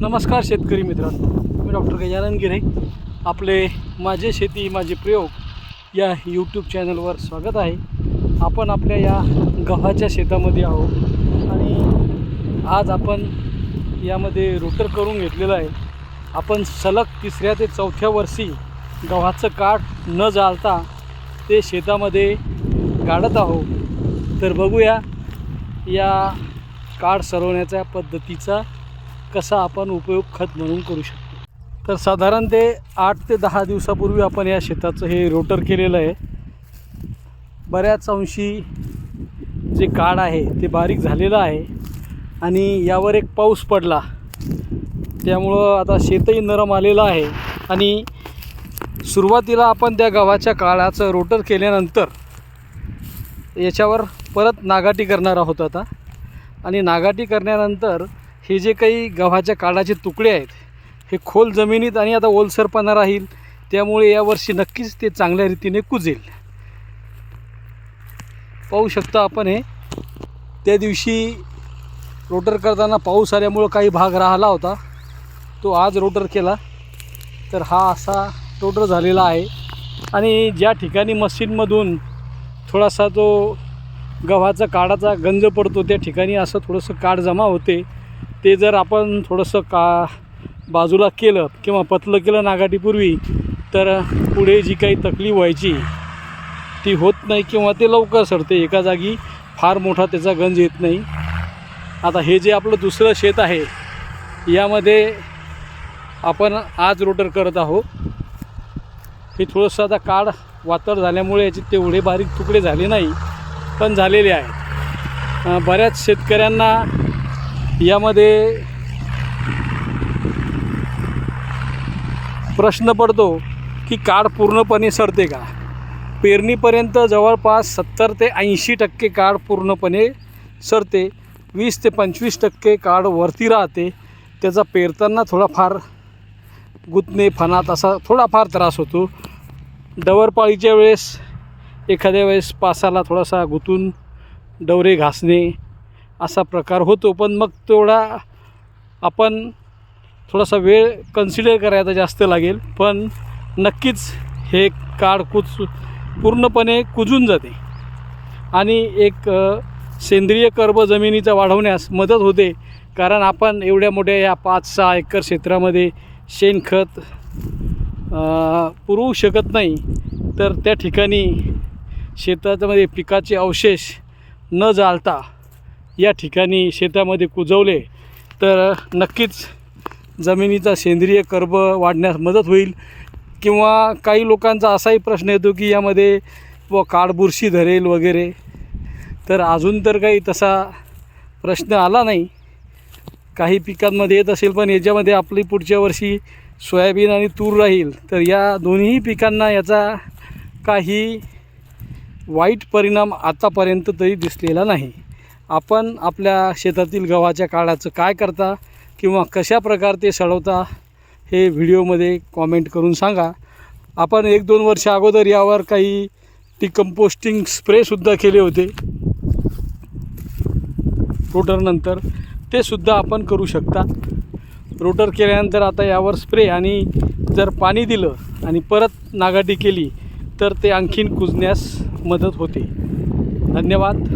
नमस्कार शेतकरी मित्रांनो. मी डॉक्टर गजानन गिरे आपले माझे शेती माझे प्रयोग या यूट्यूब चॅनलवर स्वागत आहे. आपण आपल्या या गव्हाच्या शेतामध्ये आहोत आणि आज आपण यामध्ये रोटर करून घेतलेलं आहे. आपण सलग तिसऱ्या ते चौथ्या वर्षी गव्हाचं काठ न जाळता ते शेतामध्ये गाडत आहोत. तर बघूया या काढ सरवण्याच्या पद्धतीचा कसा आपण उपयोग खत म्हणून करू शकतो. तर साधारण ते आठ ते दहा दिवसापूर्वी आपण या शेताचं हे रोटर केलेलं आहे. बऱ्याच अंशी जे काड आहे ते बारीक झालेलं आहे आणि यावर एक पाऊस पडला. त्यामुळं आता शेतही नरम आलेलं आहे आणि सुरुवातीला आपण त्या गव्हाच्या काळाचं रोटर केल्यानंतर याच्यावर परत नागाटी करणार आहोत आता. आणि नागाटी करण्यानंतर हे जे काही गव्हाच्या काळाचे तुकडे आहेत हे खोल जमिनीत आणि आता ओलसरपणा राहील त्यामुळे यावर्षी नक्कीच ते चांगल्या रीतीने कुजेल. पाहू शकता आपण हे त्या दिवशी रोटर करताना पाऊस आल्यामुळं काही भाग राहिला होता तो आज रोटर केला. तर हा असा रोटर झालेला आहे आणि ज्या ठिकाणी मशीनमधून थोडासा तो गव्हाचा काडाचा गंज पडतो त्या ठिकाणी असं थोडंसं काड जमा होते. ते जर आपण थोडंसं का बाजूला केलं किंवा पतलं केलं नागाटीपूर्वी तर पुढे जी काही तकलीफ व्हायची ती होत नाही किंवा ते लवकर सरते एका जागी फार मोठा त्याचा गंज येत नाही. आता हे जे आपलं दुसरं शेत आहे यामध्ये आपण आज रोटर करत आहोत. हे थोडंसं आता काळ वातड झाल्यामुळे याचे तेवढे बारीक तुकडे झाले नाही पण झालेले आहेत. बऱ्याच शेतकऱ्यांना यामध्ये प्रश्न पडतो की काड पूर्णपणे सरते का? पेरणीपर्यंत जवळपास सत्तर ते ऐंशी टक्के काड पूर्णपणे सरते वीस ते पंचवीस टक्के काड वरती राहते. त्याचा पेरताना थोडाफार गुतणे फणात असा थोडाफार त्रास होतो. डवरपाळीच्या वेळेस एखाद्या वेळेस पासाला थोडासा गुतून डवरे घासणे असा प्रकार होतो पण मग तेवढा आपण थोडासा वेळ कन्सिडर करायचा जास्त लागेल. पण नक्कीच हे काळ कुच पूर्णपणे कुजून जाते. आणि एक सेंद्रिय कर्ब जमिनीचा वाढवण्यास मदत होते. कारण आपण एवढ्या मोठ्या या पाच सहा एकर क्षेत्रामध्ये शेणखत पुरवू शकत नाही. तर त्या ठिकाणी शेतामध्ये पिकाचे अवशेष न जाळता या ठिकाणी शेतामध्ये कुजवले तर नक्कीच जमिनीचा सेंद्रिय कर्ब वाढण्यास मदत होईल. किंवा काही लोकांचा असाही प्रश्न येतो की यामध्ये व काळबुरशी धरेल वगैरे. तर अजून तर काही तसा प्रश्न आला नाही. काही पिकांमध्ये येत असेल पण याच्यामध्ये आपली पुढच्या वर्षी सोयाबीन आणि तूर राहील तर या दोन्ही पिकांना याचा काही वाईट परिणाम आतापर्यंत तरी दिसलेला नाही. आपण आपल्या शेतातील गव्हाच्या काळाचं काय करता किंवा कशा प्रकारे ते सडवता हे व्हिडिओमध्ये कॉमेंट करून सांगा. आपण एक दोन वर्ष अगोदर यावर काही डिकम्पोस्टिंग स्प्रेसुद्धा केले होते. रोटरनंतर ते सुद्धा आपण करू शकता. रोटर केल्यानंतर आता यावर स्प्रे आणि जर पाणी दिलं आणि परत नागाटी केली तर ते आणखीन कुजण्यास मदत होते. धन्यवाद.